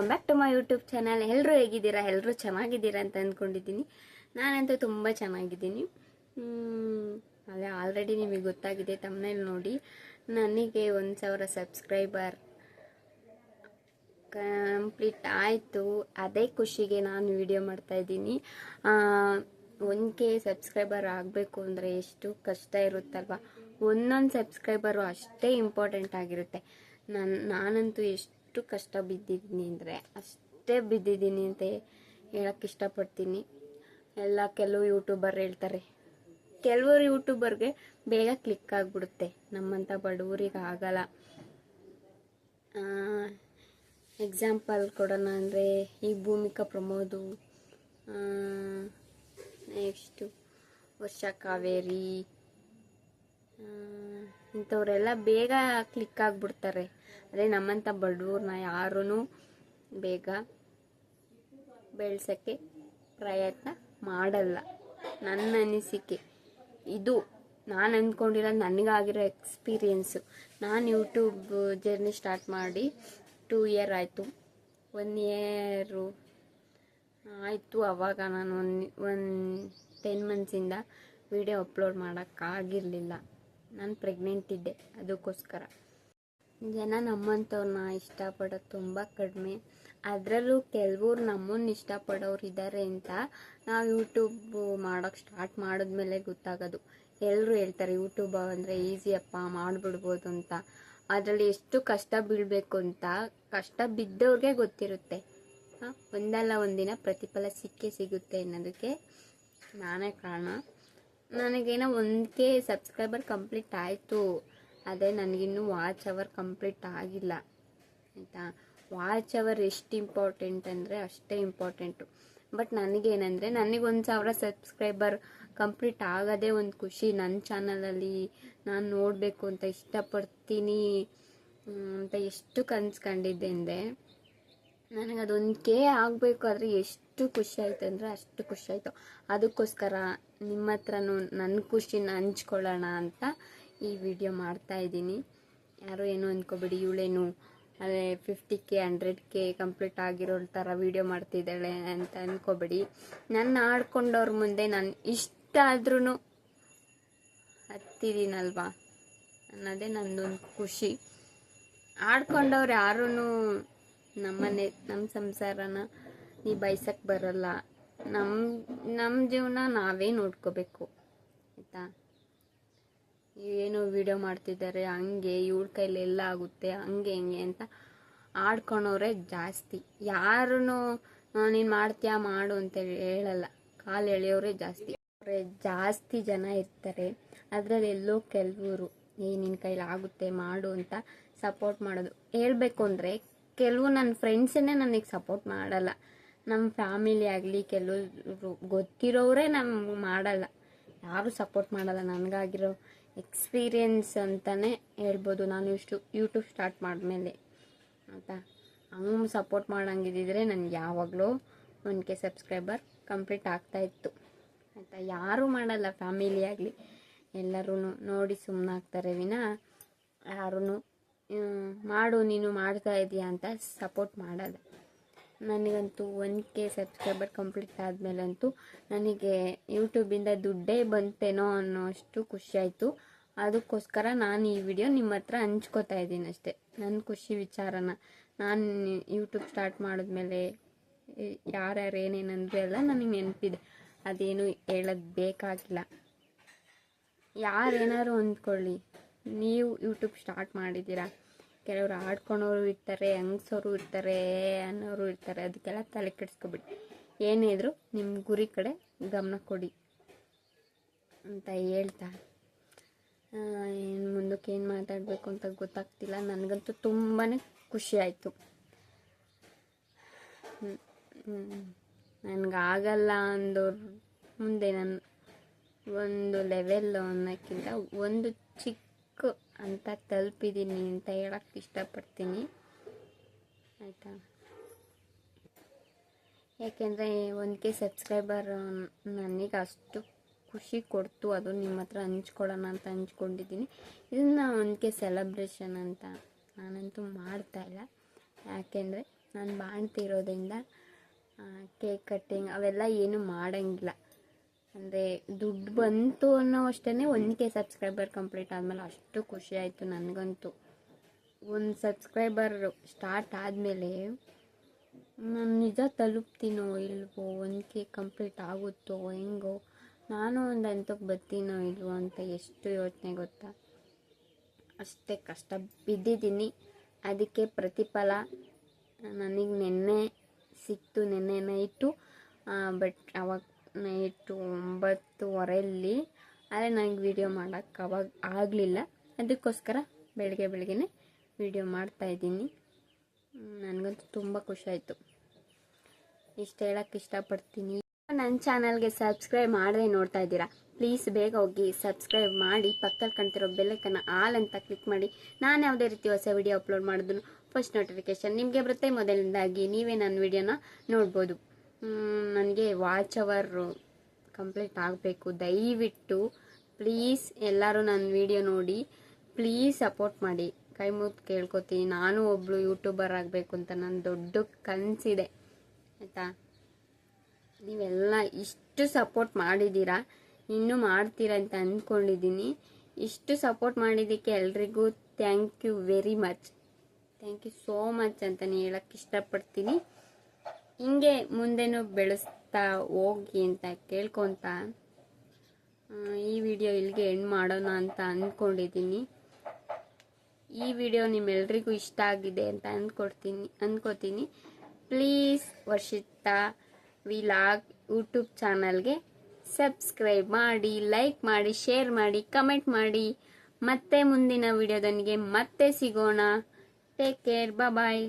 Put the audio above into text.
Welcome back to my YouTube channel ಎಲ್ಲರೂ ಹೇಗಿದ್ದೀರಾ? ಎಲ್ಲರೂ ಚೆನ್ನಾಗಿದ್ದೀರಾ ಅಂತ ಅಂದ್ಕೊಂಡಿದ್ದೀನಿ. ನಾನಂತೂ ತುಂಬ ಚೆನ್ನಾಗಿದ್ದೀನಿ. ಅದೇ ಆಲ್ರೆಡಿ ನಿಮಗೆ ಗೊತ್ತಾಗಿದೆ ತಮ್ಮನೇಲಿ ನೋಡಿ. ನನಗೆ ಒಂದು ಸಾವಿರ ಸಬ್ಸ್ಕ್ರೈಬರ್ ಕಂಪ್ಲೀಟ್ ಆಯಿತು. ಅದೇ ಖುಷಿಗೆ ನಾನು ವಿಡಿಯೋ ಮಾಡ್ತಾಯಿದ್ದೀನಿ ಒನ್ ಕೆ ಸಬ್ಸ್ಕ್ರೈಬರ್ ಆಗಬೇಕು ಅಂದರೆ ಎಷ್ಟು ಕಷ್ಟ ಇರುತ್ತಲ್ವ? ಒಂದೊಂದು ಸಬ್ಸ್ಕ್ರೈಬರು ಅಷ್ಟೇ ಇಂಪಾರ್ಟೆಂಟ್ ಆಗಿರುತ್ತೆ. ನನ್ನ ನಾನಂತೂ ಎಷ್ಟು ಕಷ್ಟ ಬಿದ್ದಿದ್ದೀನಿ ಅಂದರೆ, ಅಷ್ಟೇ ಬಿದ್ದಿದ್ದೀನಿ ಅಂತ ಹೇಳಕ್ಕೆ ಇಷ್ಟಪಡ್ತೀನಿ. ಎಲ್ಲ ಕೆಲವು ಯೂಟ್ಯೂಬರ್ ಹೇಳ್ತಾರೆ, ಕೆಲವರು ಯೂಟ್ಯೂಬರ್ಗೆ ಬೇಗ ಕ್ಲಿಕ್ ಆಗಿಬಿಡುತ್ತೆ. ನಮ್ಮಂಥ ಬಡವರಿಗೆ ಆಗಲ್ಲ. ಎಕ್ಸಾಂಪಲ್ ಕೊಡೋಣ ಅಂದರೆ, ಈ ಭೂಮಿಕಾ ಪ್ರಮೋದು ನೆಕ್ಸ್ಟು ವರ್ಷ ಕಾವೇರಿ ಇಂಥವರೆಲ್ಲ ಬೇಗ ಕ್ಲಿಕ್ ಆಗಿಬಿಡ್ತಾರೆ. ಅದೇ ನಮ್ಮಂಥ ಬಡವ್ರನ್ನ ಯಾರೂ ಬೇಗ ಬೆಳೆಸೋಕ್ಕೆ ಪ್ರಯತ್ನ ಮಾಡಲ್ಲ. ನನ್ನ ಅನಿಸಿಕೆ ಇದು. ನಾನು ಅಂದ್ಕೊಂಡಿರೋ ನನಗಾಗಿರೋ ಎಕ್ಸ್ಪೀರಿಯೆನ್ಸು ನಾನು ಯೂಟ್ಯೂಬ್ ಜರ್ನಿ ಸ್ಟಾರ್ಟ್ ಮಾಡಿ ಟೂ ಇಯರ್ ಆಯಿತು. ಒನ್ ಇಯರು ಆಯಿತು ಅವಾಗ ನಾನು ಒನ್ ಒನ್ ಟೆನ್ ಮಂತ್ಸಿಂದ ವಿಡಿಯೋ ಅಪ್ಲೋಡ್ ಮಾಡೋಕ್ಕಾಗಿರಲಿಲ್ಲ ನಾನು ಪ್ರೆಗ್ನೆಂಟ್ ಇದ್ದೆ, ಅದಕ್ಕೋಸ್ಕರ. ಜನ ನಮ್ಮಂಥವ್ರನ್ನ ಇಷ್ಟಪಡೋದು ತುಂಬ ಕಡಿಮೆ. ಅದರಲ್ಲೂ ಕೆಲವರು ನಮ್ಮನ್ನು ಇಷ್ಟಪಡೋರು ಇದ್ದಾರೆ ಅಂತ ನಾವು ಯೂಟ್ಯೂಬ್ ಮಾಡೋಕ್ಕೆ ಸ್ಟಾರ್ಟ್ ಮಾಡಿದ್ಮೇಲೆ ಗೊತ್ತಾಗೋದು. ಎಲ್ಲರೂ ಹೇಳ್ತಾರೆ ಯೂಟ್ಯೂಬ್ ಅಂದರೆ ಈಸಿಯಪ್ಪ ಮಾಡಿಬಿಡ್ಬೋದು ಅಂತ. ಅದರಲ್ಲಿ ಎಷ್ಟು ಕಷ್ಟ ಬೀಳಬೇಕು ಅಂತ ಕಷ್ಟ ಬಿದ್ದವ್ರಿಗೆ ಗೊತ್ತಿರುತ್ತೆ. ಒಂದಲ್ಲ ಒಂದಿನ ಪ್ರತಿಫಲ ಸಿಕ್ಕೇ ಸಿಗುತ್ತೆ ಅನ್ನೋದಕ್ಕೆ ನಾನೇ ಕಾರಣ. ನನಗೇನೋ ಒಂದಕ್ಕೆ ಸಬ್ಸ್ಕ್ರೈಬರ್ ಕಂಪ್ಲೀಟ್ ಆಯಿತು. ಅದೇ ನನಗಿನ್ನೂ ವಾಚ್ ಅವರ್ ಕಂಪ್ಲೀಟ್ ಆಗಿಲ್ಲ. ಆಯಿತಾ? ವಾಚ್ ಅವರ್ ಎಷ್ಟು ಇಂಪಾರ್ಟೆಂಟ್ ಅಂದರೆ ಅಷ್ಟೇ ಇಂಪಾರ್ಟೆಂಟು ಬಟ್ ನನಗೇನಂದರೆ ನನಗೊಂದು ಸಾವಿರ ಸಬ್ಸ್ಕ್ರೈಬರ್ ಕಂಪ್ಲೀಟ್ ಆಗೋದೇ ಒಂದು ಖುಷಿ ನನ್ನ ಚಾನಲಲ್ಲಿ ನಾನು ನೋಡಬೇಕು ಅಂತ ಇಷ್ಟಪಡ್ತೀನಿ ಅಂತ ಎಷ್ಟು ಕನ್ಸ್ಕೊಂಡಿದ್ದೆ ನನಗೆ ಅದೊಂದು ಕೆ ಆದರೆ ಎಷ್ಟು ಖುಷಿ ಆಯ್ತು ಅಂದರೆ ಅಷ್ಟು ಖುಷಿ ಆಯಿತು. ಅದಕ್ಕೋಸ್ಕರ ನಿಮ್ಮ ಹತ್ರನೂ ನನ್ನ ಖುಷಿನ ಹಂಚ್ಕೊಳ್ಳೋಣ ಅಂತ ಈ ವಿಡಿಯೋ ಮಾಡ್ತಾ ಇದ್ದೀನಿ. ಯಾರು ಏನು ಅಂದ್ಕೋಬೇಡಿ ಇವಳೇನು ಅದೇ fifty K hundred K complete ಆಗಿರೋ ಥರ ವಿಡಿಯೋ ಮಾಡ್ತಿದ್ದಾಳೆ ಅಂತ ಅಂದ್ಕೋಬೇಡಿ ನನ್ನ ಆಡ್ಕೊಂಡವ್ರ ಮುಂದೆ ನಾನು ಇಷ್ಟ ಆದ್ರೂ ಹತ್ತಿದ್ದೀನಲ್ವಾ ಅನ್ನೋದೇ ನಂದೊಂದು ಖುಷಿ. ಆಡ್ಕೊಂಡವ್ರು ಯಾರೂ ನಮ್ಮನೆ ನಮ್ಮ ಸಂಸಾರನ ನಿಭಾಯಿಸಕ್ಕೆ ಬರಲ್ಲ. ನಮ್ಮ ನಮ್ಮ ಜೀವನ ನಾವೇ ನೋಡ್ಕೋಬೇಕು. ಆಯಿತಾ? ಏನೋ ವಿಡಿಯೋ ಮಾಡ್ತಿದ್ದಾರೆ, ಹಂಗೆ ಇವ್ರ ಕೈಲಿ ಎಲ್ಲ ಆಗುತ್ತೆ, ಹಂಗೆ, ಹಿಂಗೆ ಅಂತ ಆಡ್ಕೊಳೋರೆ ಜಾಸ್ತಿ. ಯಾರು ನೀನು ಮಾಡ್ತೀಯಾ, ಮಾಡು ಅಂತ ಹೇಳಲ್ಲ. ಕಾಲು ಎಳೆಯೋರೇ ಜಾಸ್ತಿ. ಅವರೇ ಜಾಸ್ತಿ ಜನ ಇರ್ತಾರೆ. ಅದರಲ್ಲಿ ಎಲ್ಲೋ ಕೆಲವರು, ಏ ನಿನ್ನ ಕೈಲಿ ಆಗುತ್ತೆ, ಮಾಡು ಅಂತ ಸಪೋರ್ಟ್ ಮಾಡೋದು. ಹೇಳಬೇಕು ಅಂದರೆ, ಕೆಲವು ನನ್ನ ಫ್ರೆಂಡ್ಸನ್ನೇ ನನಗೆ ಸಪೋರ್ಟ್ ಮಾಡಲ್ಲ. ನಮ್ಮ ಫ್ಯಾಮಿಲಿ ಆಗಲಿ, ಕೆಲವರು ಗೊತ್ತಿರೋರೇ ನಮ್ಮ ಮಾಡಲ್ಲ. ಯಾರು ಸಪೋರ್ಟ್ ಮಾಡಲ್ಲ. ನನಗಾಗಿರೋ ಎಕ್ಸ್ಪೀರಿಯನ್ಸ್ ಅಂತಲೇ ಹೇಳ್ಬೋದು. ನಾನು ಇಷ್ಟು ಯೂಟ್ಯೂಬ್ ಸ್ಟಾರ್ಟ್ ಮಾಡಿದ್ಮೇಲೆ. ಆಯಿತಾ? ಹಂಗೆ ಸಪೋರ್ಟ್ ಮಾಡೋಂಗಿದ್ದಿದ್ರೆ ನನಗೆ ಯಾವಾಗಲೂ ಒನ್ ಕೆ ಸಬ್ಸ್ಕ್ರೈಬರ್ ಕಂಪ್ಲೀಟ್ ಆಗ್ತಾಯಿತ್ತು ಆಯಿತಾ? ಯಾರೂ ಮಾಡಲ್ಲ ಫ್ಯಾಮಿಲಿ ಆಗಲಿ. ಎಲ್ಲರೂ ನೋಡಿ ಸುಮ್ಮನಾಗ್ತಾರೆ ವಿನ. ಯಾರೂ ಮಾಡು, ನೀನು ಮಾಡ್ತಾ ಇದೀಯ ಅಂತ ಸಪೋರ್ಟ್ ಮಾಡಲ್ಲ. ನನಗಂತೂ ಒನ್ ಕೆ ಸಬ್ಸ್ಕ್ರೈಬರ್ ಕಂಪ್ಲೀಟ್ ಆದಮೇಲಂತೂ ನನಗೆ ಯೂಟ್ಯೂಬಿಂದ ದುಡ್ಡೇ ಬಂತೇನೋ ಅನ್ನೋ ಅಷ್ಟು ಖುಷಿ ಆಯಿತು. ಅದಕ್ಕೋಸ್ಕರ ನಾನು ಈ ವಿಡಿಯೋ ನಿಮ್ಮ ಹತ್ರ ಹಂಚ್ಕೋತಾ ಇದ್ದೀನಿ ಅಷ್ಟೇ. ನನ್ನ ಖುಷಿ ವಿಚಾರನ. ನಾನು ಯೂಟ್ಯೂಬ್ ಸ್ಟಾರ್ಟ್ ಮಾಡಿದ್ಮೇಲೆ ಯಾರ್ಯಾರು ಏನೇನಂದ್ರೆ ಎಲ್ಲ ನನಗೆ ನೆನಪಿದೆ. ಅದೇನು ಹೇಳೋದು ಬೇಕಾಗಿಲ್ಲ. ಯಾರೇನಾದ್ರು ಅಂದ್ಕೊಳ್ಳಿ. ನೀವು ಯೂಟ್ಯೂಬ್ ಸ್ಟಾರ್ಟ್ ಮಾಡಿದ್ದೀರಾ? ಕೆಲವರು ಆಡ್ಕೊಳೋರು ಇರ್ತಾರೆ, ಹೆಂಗ್ಸೋರು ಇರ್ತಾರೆ, ಅನ್ನೋರು ಇರ್ತಾರೆ, ಅದಕ್ಕೆಲ್ಲ ತಲೆ ಕೆಡಿಸ್ಕೊಬಿಟ್ಟು ಏನೇ ಇದ್ರೂ ನಿಮ್ಮ ಗುರಿ ಕಡೆ ಗಮನ ಕೊಡಿ ಅಂತ ಹೇಳ್ತಾ. ಏನು ಮುಂದಕ್ಕೆ ಏನು ಮಾತಾಡಬೇಕು ಅಂತ ಗೊತ್ತಾಗ್ತಿಲ್ಲ. ನನಗಂತೂ ತುಂಬಾ ಖುಷಿ ಆಯಿತು. ನನಗಾಗಲ್ಲ ಅಂದೋರು ಮುಂದೆ ನಾನು ಒಂದು ಲೆವೆಲ್ ಅನ್ನೋಕ್ಕಿಂತ ಒಂದು ಚಿಕ್ಕ ಅಂತ ತಲುಪಿದ್ದೀನಿ ಅಂತ ಹೇಳಕ್ಕೆ ಇಷ್ಟಪಡ್ತೀನಿ. ಆಯಿತಾ? ಯಾಕೆಂದರೆ ಒಂದು ಕೆ ಸಬ್ಸ್ಕ್ರೈಬರ್ ನನಗೆ ಅಷ್ಟು ಖುಷಿ ಕೊಡ್ತು, ಅದು ನಿಮ್ಮ ಹತ್ರ ಹಂಚ್ಕೊಳ್ಳೋಣ ಅಂತ ಹಂಚ್ಕೊಂಡಿದ್ದೀನಿ. ಇದನ್ನ ಒಂದು ಸೆಲೆಬ್ರೇಷನ್ ಅಂತ ನಾನಂತೂ ಮಾಡ್ತಾ ಇಲ್ಲ. ಯಾಕೆಂದರೆ ನಾನು ಬಾಣ್ತಿರೋದ್ರಿಂದ ಕೇಕ್ ಕಟ್ಟಿಂಗ್ ಅವೆಲ್ಲ ಏನು ಮಾಡೋಂಗಿಲ್ಲ. ಅಂದರೆ ದುಡ್ಡು ಬಂತು ಅನ್ನೋ ಅಷ್ಟೇ ಒಂದು ಕೆ ಸಬ್ಸ್ಕ್ರೈಬರ್ ಕಂಪ್ಲೀಟ್ ಆದಮೇಲೆ ಅಷ್ಟು ಖುಷಿ ಆಯಿತು ನನಗಂತೂ. ಒಂದು ಸಬ್ಸ್ಕ್ರೈಬರ್ ಸ್ಟಾರ್ಟ್ ಆದಮೇಲೆ ನಾನು ನಿಜ ತಲುಪ್ತೀನೋ ಇಲ್ವೋ, ಒಂದು ಕೆ ಕಂಪ್ಲೀಟ್ ಆಗುತ್ತೋ, ಹೆಂಗೋ, ನಾನು ಒಂದು ಹಂತಕ್ಕೆ ಬರ್ತೀನೋ ಇಲ್ವೋ ಅಂತ ಎಷ್ಟು ಯೋಚನೆ ಗೊತ್ತಾ? ಅಷ್ಟೇ ಕಷ್ಟ ಬಿದ್ದಿದ್ದೀನಿ. ಅದಕ್ಕೆ ಪ್ರತಿಫಲ ನನಗೆ ನೆನ್ನೆ ಸಿಕ್ತು ನೆನ್ನೆ ನೈಟು ಬಟ್ ಅವಾಗ ನೈಟು ಒಂಬತ್ತುವರೆಯಲ್ಲಿ, ಆದರೆ ನನಗೆ ವಿಡಿಯೋ ಮಾಡೋಕ್ಕೆ ಅವಾಗ ಆಗಲಿಲ್ಲ. ಅದಕ್ಕೋಸ್ಕರ ಬೆಳಗ್ಗೆ ಬೆಳಗ್ಗೆ ವಿಡಿಯೋ ಮಾಡ್ತಾಯಿದ್ದೀನಿ ನನಗಂತೂ ತುಂಬ ಖುಷಿ ಆಯಿತು. ಇಷ್ಟು ಹೇಳಕ್ಕೆ ಇಷ್ಟಪಡ್ತೀನಿ. ನನ್ನ ಚಾನಲ್ಗೆ ಸಬ್ಸ್ಕ್ರೈಬ್ ಮಾಡದೆ ನೋಡ್ತಾ ಇದ್ದೀರಾ ಪ್ಲೀಸ್ ಬೇಗ ಹೋಗಿ ಸಬ್ಸ್ಕ್ರೈಬ್ ಮಾಡಿ, ಪಕ್ಕದಲ್ಲಿ ಕಾಣ್ತಿರೋ ಬೆಲ್ಲೈಕನ್ನ ಆಲ್ ಅಂತ ಕ್ಲಿಕ್ ಮಾಡಿ. ನಾನು ಯಾವುದೇ ರೀತಿ ಹೊಸ ವಿಡಿಯೋ ಅಪ್ಲೋಡ್ ಮಾಡಿದ್ರು ಫಸ್ಟ್ ನೋಟಿಫಿಕೇಶನ್ ನಿಮಗೆ ಬರುತ್ತೆ. ಮೊದಲಿಂದಾಗಿ ನೀವೇ ನನ್ನ ವಿಡಿಯೋನ ನೋಡ್ಬೋದು. ನನಗೆ ವಾಚ್ ಅವರ್ ಕಂಪ್ಲೀಟ್ ಆಗಬೇಕು. ದಯವಿಟ್ಟು ಪ್ಲೀಸ್ ಎಲ್ಲರೂ ನನ್ನ ವಿಡಿಯೋ ನೋಡಿ ಪ್ಲೀಸ್ ಸಪೋರ್ಟ್ ಮಾಡಿ. ಕೈ ಮುದ್ದು ಕೇಳ್ಕೊತೀನಿ. ನಾನು ಒಬ್ಳು ಯೂಟ್ಯೂಬರ್ ಆಗಬೇಕು ಅಂತ ನನ್ನ ದೊಡ್ಡ ಕನಸಿದೆ. ಆಯಿತಾ? ನೀವೆಲ್ಲ ಇಷ್ಟು ಸಪೋರ್ಟ್ ಮಾಡಿದ್ದೀರಾ ಇನ್ನೂ ಮಾಡ್ತೀರಾ ಅಂತ ಅಂದ್ಕೊಂಡಿದ್ದೀನಿ ಇಷ್ಟು ಸಪೋರ್ಟ್ ಮಾಡಿದ್ದಕ್ಕೆ ಎಲ್ರಿಗೂ thank you very much thank you so much ಅಂತಲೇ ಹೇಳಕ್ಕೆ ಇಷ್ಟಪಡ್ತೀನಿ. ಹಿಂಗೆ ಮುಂದೆನೂ ಬೆಳೆಸ್ತಾ ಹೋಗಿ ಅಂತ ಕೇಳ್ಕೊತ ಈ ವಿಡಿಯೋ ಇಲ್ಲಿಗೆ ಎಂಡ್ ಮಾಡೋಣ ಅಂತ ಅಂದ್ಕೊಂಡಿದ್ದೀನಿ ಈ ವಿಡಿಯೋ ನಿಮ್ಮೆಲ್ರಿಗೂ ಇಷ್ಟ ಆಗಿದೆ ಅಂತ ಅಂದ್ಕೊಡ್ತೀನಿ ಅಂದ್ಕೋತೀನಿ ಪ್ಲೀಸ್ ವರ್ಷಿತಾ ವಿಲಾಗ್ ಯೂಟ್ಯೂಬ್ ಚಾನಲ್ಗೆ ಸಬ್ಸ್ಕ್ರೈಬ್ ಮಾಡಿ ಲೈಕ್ ಮಾಡಿ ಶೇರ್ ಮಾಡಿ ಕಮೆಂಟ್ ಮಾಡಿ. ಮತ್ತೆ ಮುಂದಿನ ವಿಡಿಯೋದೊಂದಿಗೆ ಮತ್ತೆ ಸಿಗೋಣ. Take care bye